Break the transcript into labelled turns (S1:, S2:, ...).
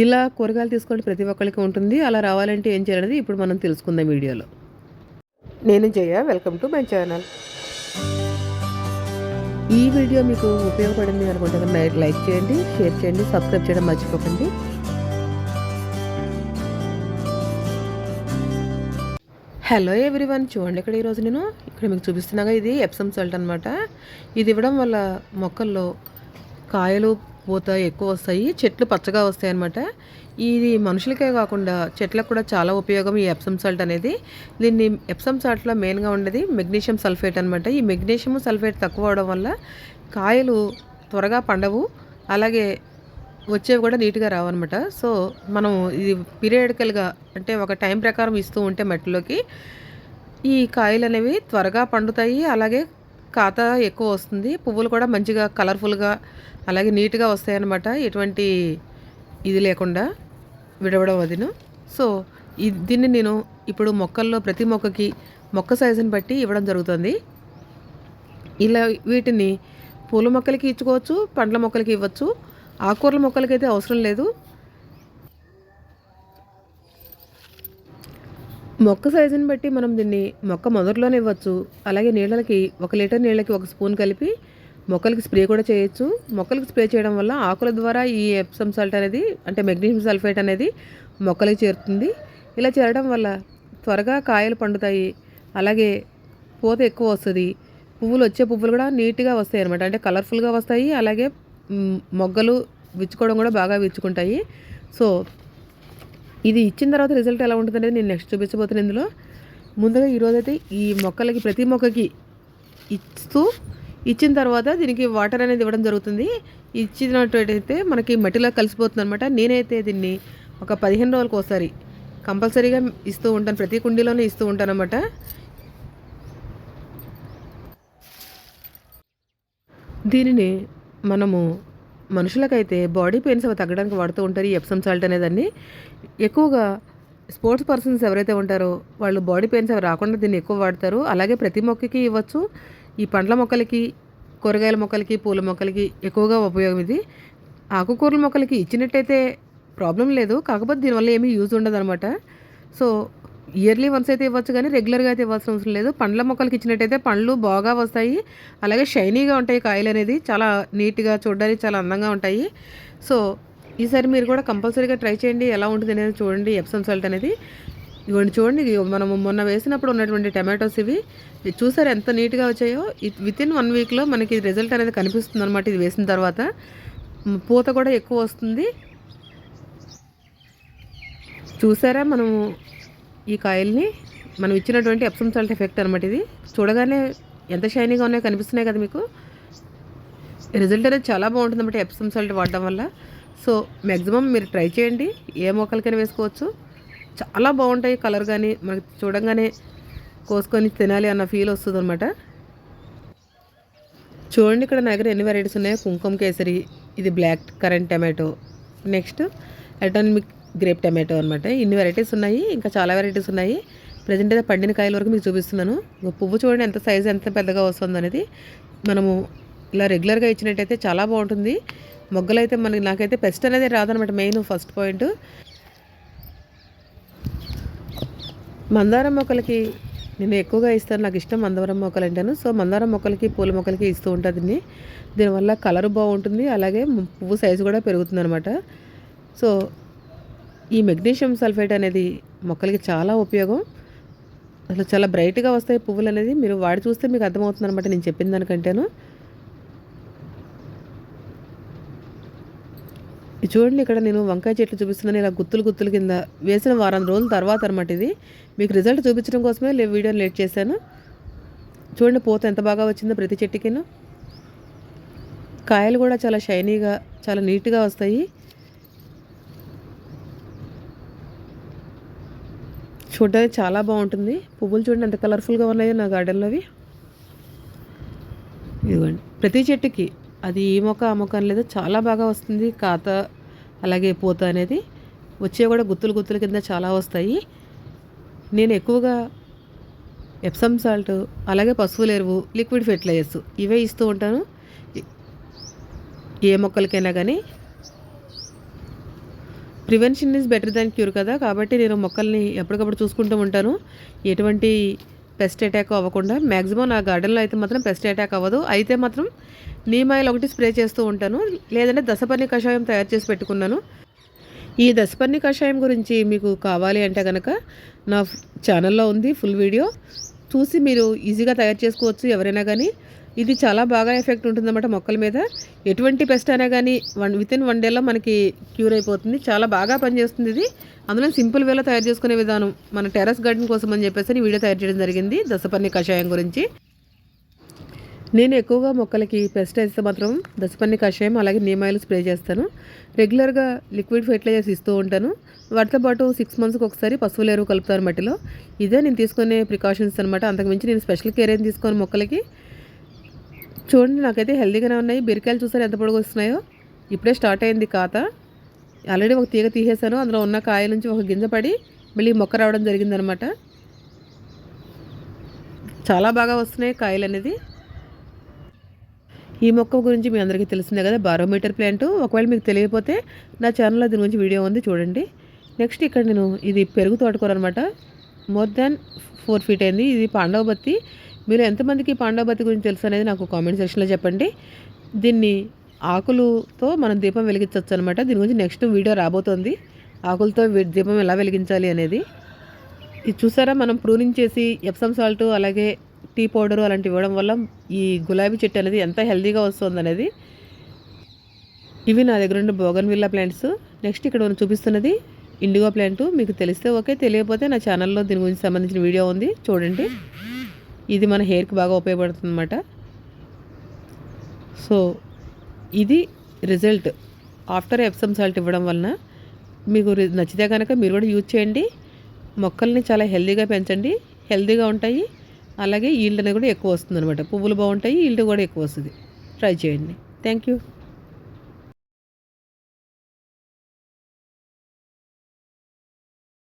S1: ఇలా కూరగాయలు తీసుకోండి ప్రతి ఒక్కరికి ఉంటుంది. అలా రావాలంటే ఏం చేయాలనేది ఇప్పుడు మనం తెలుసుకుందాం వీడియోలో. నేను Jaya welcome to my channel. ఈ వీడియో మీకు ఉపయోగపడింది అనుకుంటే లైక్ చేయండి షేర్ చేయండి సబ్స్క్రైబ్ చేయడం మర్చిపోకండి. హలో ఎవ్రీవన్ చూడండి ఇక్కడ ఈరోజు నేను ఇక్కడ మీకు చూపిస్తున్నాగా ఇది ఎప్సమ్ సాల్ట్ అనమాట ఇది ఇవ్వడం వల్ల మొక్కల్లో కాయలు పూత ఎక్కువ వస్తాయి. చెట్లు పచ్చగా వస్తాయి అనమాట ఇది మనుషులకే కాకుండా చెట్లకు కూడా చాలా ఉపయోగం ఈ ఎప్సమ్ సాల్ట్ అనేది. దీన్ని ఎప్సమ్ సాల్ట్లో మెయిన్గా ఉండేది మెగ్నీషియం సల్ఫేట్ అనమాట ఈ మెగ్నీషియం సల్ఫేట్ తక్కువ అవడం వల్ల కాయలు త్వరగా పండవు. అలాగే వచ్చేవి కూడా నీట్గా రావన్నమాట. సో మనం ఇది పీరియడికల్గా అంటే ఒక టైం ప్రకారం ఇస్తూ ఉంటే మట్టిలోకి ఈ కాయలు అనేవి త్వరగా పండుతాయి. అలాగే కాత ఎక్కువ వస్తుంది. పువ్వులు కూడా మంచిగా కలర్ఫుల్గా అలాగే నీట్గా వస్తాయన్నమాట. ఎటువంటి ఇది లేకుండా విడవడం అదిను. సో దీన్ని నేను ఇప్పుడు మొక్కల్లో ప్రతి మొక్కకి మొక్క సైజుని బట్టి ఇవ్వడం జరుగుతుంది. ఇలా వీటిని పూల మొక్కలకి ఇచ్చుకోవచ్చు పండ్ల మొక్కలకి ఇవ్వచ్చు. ఆకుకూరల మొక్కలకైతే అవసరం లేదు. మొక్క సైజుని బట్టి మనం దీన్ని మొక్క మొదట్లోనే ఇవ్వచ్చు. అలాగే నీళ్ళకి ఒక లీటర్ నీళ్ళకి ఒక స్పూన్ కలిపి మొక్కలకి స్ప్రే కూడా చేయొచ్చు. మొక్కలకి స్ప్రే చేయడం వల్ల ఆకుల ద్వారా ఈ ఎప్సమ్ సాల్ట్ అనేది అంటే మెగ్నీషియం సల్ఫేట్ అనేది మొక్కలకి చేరుతుంది. ఇలా చేరడం వల్ల త్వరగా కాయలు పండుతాయి. అలాగే పూత ఎక్కువ వస్తుంది. పువ్వులు వచ్చే పువ్వులు కూడా నీట్గా వస్తాయి అనమాట అంటే కలర్ఫుల్గా వస్తాయి. అలాగే మొగ్గలు విచ్చుకోవడం కూడా బాగా విచ్చుకుంటాయి. సో ఇది ఇచ్చిన తర్వాత రిజల్ట్ ఎలా ఉంటుంది అనేది నేను నెక్స్ట్ చూపించబోతున్నాను ఇందులో. ముందుగా ఈరోజైతే ఈ మొక్కలకి ప్రతి మొక్కకి ఇస్తూ ఇచ్చిన తర్వాత దీనికి వాటర్ అనేది ఇవ్వడం జరుగుతుంది. ఇచ్చినట్టయితే మనకి మట్టిలో కలిసిపోతుంది అనమాట నేనైతే దీన్ని ఒక పదిహేను రోజులకు ఒకసారి కంపల్సరీగా ఇస్తూ ఉంటాను. ప్రతి కుండీలోనే ఇస్తూ ఉంటాను అనమాట దీనిని మనము మనుషులకైతే బాడీ పెయిన్స్ అవి తగ్గడానికి వాడుతూ ఉంటారు ఈ ఎప్సమ్ సాల్ట్ అనేదాన్ని. ఎక్కువగా స్పోర్ట్స్ పర్సన్స్ ఎవరైతే ఉంటారో వాళ్ళు బాడీ పెయిన్స్ అవి రాకుండా దీన్ని ఎక్కువ వాడతారు. అలాగే ప్రతి మొక్కకి ఇవ్వచ్చు. ఈ పండ్ల మొక్కలకి కూరగాయల మొక్కలకి పూల మొక్కలకి ఎక్కువగా ఉపయోగం ఇది. ఆకుకూరల మొక్కలకి ఇచ్చినట్టయితే ప్రాబ్లం లేదు. కాకపోతే దీనివల్ల ఏమీ యూజ్ ఉండదు అనమాట సో ఇయర్లీ వన్స్ అయితే ఇవ్వచ్చు కానీ రెగ్యులర్గా అయితే ఇవ్వాల్సిన అవసరం లేదు. పండ్ల మొక్కలకి ఇచ్చినట్టయితే పండ్లు బాగా వస్తాయి. అలాగే షైనీగా ఉంటాయి కాయలు అనేది. చాలా నీట్గా చూడడానికి చాలా అందంగా ఉంటాయి. సో ఈసారి మీరు కూడా కంపల్సరీగా ట్రై చేయండి. ఎలా ఉంటుంది అనేది చూడండి. ఎప్సమ్ సాల్ట్ అనేది. ఇవ్వండి చూడండి. మనం మొన్న వేసినప్పుడు ఉన్నటువంటి టమాటోస్ ఇవి. చూసారు ఎంత నీట్గా వచ్చాయో? విత్ ఇన్ వన్ వీక్లో మనకి రిజల్ట్ అనేది కనిపిస్తుంది అనమాట ఇది వేసిన తర్వాత. పూత కూడా ఎక్కువ వస్తుంది. చూసారా మనము ఈ కాయల్ని మనం ఇచ్చినటువంటి ఎప్సమ్ సాల్ట్ ఎఫెక్ట్ అనమాట ఇది. చూడగానే ఎంత షైనీగా ఉన్నాయో కనిపిస్తున్నాయి కదా మీకు. రిజల్ట్ అనేది చాలా బాగుంటుంది అనమాట ఎప్సమ్ సాల్ట్ వాడడం వల్ల. సో మ్యాక్సిమం మీరు ట్రై చేయండి. ఏ మొక్కలకైనా వేసుకోవచ్చు. చాలా బాగుంటాయి కలర్ కానీ మనకి చూడంగానే కోసుకొని తినాలి అన్న ఫీల్ వస్తుంది అనమాట చూడండి ఇక్కడ నా దగ్గర ఎన్ని వెరైటీస్ ఉన్నాయో. కుంకుమ కేసరి ఇది బ్లాక్ కరెంట్ టమాటో నెక్స్ట్ ఎటోనిమిక్ గ్రేప్ టమాటో అనమాట ఇన్ని వెరైటీస్ ఉన్నాయి ఇంకా చాలా వెరైటీస్ ఉన్నాయి. ప్రజెంట్ అయితే పండిన కాయల వరకు మీకు చూపిస్తున్నాను. పువ్వు చూడండి ఎంత సైజు ఎంత పెద్దగా వస్తుంది అనేది. మనము ఇలా రెగ్యులర్గా ఇచ్చినట్టయితే చాలా బాగుంటుంది. మొగ్గలైతే మనకి నాకైతే పెస్ట్ అనేది రాదనమాట మెయిన్ ఫస్ట్ పాయింట్ మందారం మొక్కలకి నేను ఎక్కువగా ఇస్తాను నాకు ఇష్టం మందారం మొక్కలు అంటాను. సో మందారం మొక్కలకి పూల మొక్కలకి ఇస్తూ ఉంటుంది దీనివల్ల కలర్ బాగుంటుంది అలాగే పువ్వు సైజు కూడా పెరుగుతుంది అనమాట సో ఈ మెగ్నీషియం సల్ఫేట్ అనేది మొక్కలకి చాలా ఉపయోగం. అసలు చాలా బ్రైట్గా వస్తాయి పువ్వులు అనేది. మీరు వాడి చూస్తే మీకు అర్థమవుతుంది అనమాట నేను చెప్పిన దానికంటేను. చూడండి ఇక్కడ నేను వంకాయ చెట్లు చూపిస్తున్నాను. ఇలా గుత్తులు గుత్తులు కింద వేసిన వారం రోజుల తర్వాత అనమాట ఇది. మీకు రిజల్ట్ చూపించడం కోసమే వీడియోని లేట్ చేశాను. చూడండి పూత ఎంత బాగా వచ్చిందో ప్రతి చెట్టుకిను. కాయలు కూడా చాలా షైనీగా చాలా నీట్గా వస్తాయి. చూడడానికి చాలా బాగుంటుంది. పువ్వులు చూడండి ఎంత కలర్ఫుల్గా ఉన్నాయో నా గార్డెన్లో అవి ఇదిగోండి. ప్రతి చెట్టుకి అది ఈ మొక్క ఆ మొక్క అనేది చాలా బాగా వస్తుంది. కాత అలాగే పూత అనేది వచ్చే కూడా గుత్తులు గుత్తుల కింద చాలా వస్తాయి. నేను ఎక్కువగా ఎప్సమ్ సాల్ట్ అలాగే పశువుల ఎరువు లిక్విడ్ ఫెర్టిలైజర్స్ ఇవే ఇస్తూ ఉంటాను. ఏ మొక్కలకైనా కానీ prevention is better than cure కదా. కాబట్టి నేను మొక్కల్ని ఎప్పటికప్పుడు చూసుకుంటూ ఉంటాను. ఎటువంటి పెస్ట్ అటాక్ అవ్వకుండా మ్యాక్సిమం నా గార్డెన్లో అయితే మాత్రం పెస్ట్ అటాక్ అవ్వదు. అయితే మాత్రం నీమాయిల్ ఒకటి స్ప్రే చేస్తూ ఉంటాను. లేదంటే దశపర్ణి కషాయం తయారు చేసి పెట్టుకున్నాను. ఈ దశపర్ణి కషాయం గురించి మీకు కావాలి అంటే కనుక నా ఛానల్లో ఉంది ఫుల్ వీడియో. చూసి మీరు ఈజీగా తయారు చేసుకోవచ్చు ఎవరైనా కానీ ఇది చాలా బాగా ఎఫెక్ట్ ఉంటుందన్నమాట మొక్కల మీద. ఎటువంటి పెస్ట్ అయినా కానీ వన్ విత్ ఇన్ వన్ డేలో మనకి క్యూర్ అయిపోతుంది. చాలా బాగా పనిచేస్తుంది ఇది. అందులో సింపుల్ వేలో తయారు చేసుకునే విధానం మన టెర్రస్ గార్డెన్ కోసం అని చెప్పేసి వీడియో తయారు చేయడం జరిగింది. దశపర్ణి కషాయం గురించి. నేను ఎక్కువగా మొక్కలకి పెస్ట్ అయితే మాత్రం దశపన్ని కషాయం అలాగే నీమాయిల్ స్ప్రే చేస్తాను. రెగ్యులర్గా లిక్విడ్ ఫెర్టిలైజర్స్ ఇస్తూ ఉంటాను. వాటితో పాటు సిక్స్ మంత్స్కి ఒకసారి పశువుల ఎరువు కలుపుతాను మట్టిలో. ఇదే నేను తీసుకునే ప్రికాషన్స్ అనమాట అంతకుమించి నేను స్పెషల్ కేర్ ఏం తీసుకోను మొక్కలకి. చూడండి నాకైతే హెల్దీగానే ఉన్నాయి. బీరకాయలు చూసారు ఎంత పొడుగు వస్తున్నాయో? ఇప్పుడే స్టార్ట్ అయింది కాత ఆల్రెడీ ఒక తీగ తీసేశాను. అందులో ఉన్న కాయ నుంచి ఒక గింజ పడి మళ్ళీ మొక్క రావడం జరిగిందనమాట. చాలా బాగా వస్తున్నాయి కాయలు అనేది. ఈ మొక్క గురించి మీ అందరికీ తెలిసిందే కదా బారోమీటర్ ప్లాంట్. ఒకవేళ మీకు తెలియకపోతే నా ఛానల్లో దీని గురించి వీడియో ఉంది చూడండి. నెక్స్ట్ ఇక్కడ నేను ఇది పెరుగు తోటకూర అనమాట. మోర్ దాన్ ఫోర్ ఫీట్ అయింది. ఇది పాండవ బత్తి. మీరు ఎంతమందికి పాండవతి గురించి తెలుసు అనేది నాకు కామెంట్ సెక్షన్లో చెప్పండి. దీన్ని ఆకులతో మనం దీపం వెలిగించవచ్చు అనమాట దీని గురించి నెక్స్ట్ వీడియో రాబోతోంది. ఆకులతో దీపం ఎలా వెలిగించాలి అనేది. ఇది చూసారా? మనం ప్రూనింగ్ చేసి ఎప్సమ్ సాల్ట్ అలాగే టీ పౌడర్ అలాంటివి ఇవ్వడం వల్ల ఈ గులాబీ చెట్టు అనేది ఎంత హెల్తీగా వస్తుంది అనేది. ఇవి నా దగ్గర ఉన్న బోగన్ విల్లా ప్లాంట్స్. నెక్స్ట్ ఇక్కడ మనం చూపిస్తున్నది ఇండిగో ప్లాంట్. మీకు తెలిస్తే ఓకే తెలియకపోతే నా ఛానల్లో దీని గురించి సంబంధించిన వీడియో ఉంది. చూడండి. ఇది మన హెయిర్కి బాగా ఉపయోగపడుతుంది అనమాట సో ఇది రిజల్ట్. ఆఫ్టర్ ఎప్సమ్ సాల్ట్ ఇవ్వడం వలన మీకు నచ్చితే కనుక మీరు కూడా యూజ్ చేయండి. మొక్కల్ని చాలా హెల్దీగా పెంచండి. హెల్తీగా ఉంటాయి. అలాగే ఈల్డ్ అనేది కూడా ఎక్కువ వస్తుంది అనమాట పువ్వులు బాగుంటాయి ఈల్డ్ కూడా ఎక్కువ వస్తుంది. ట్రై చేయండి. Thank you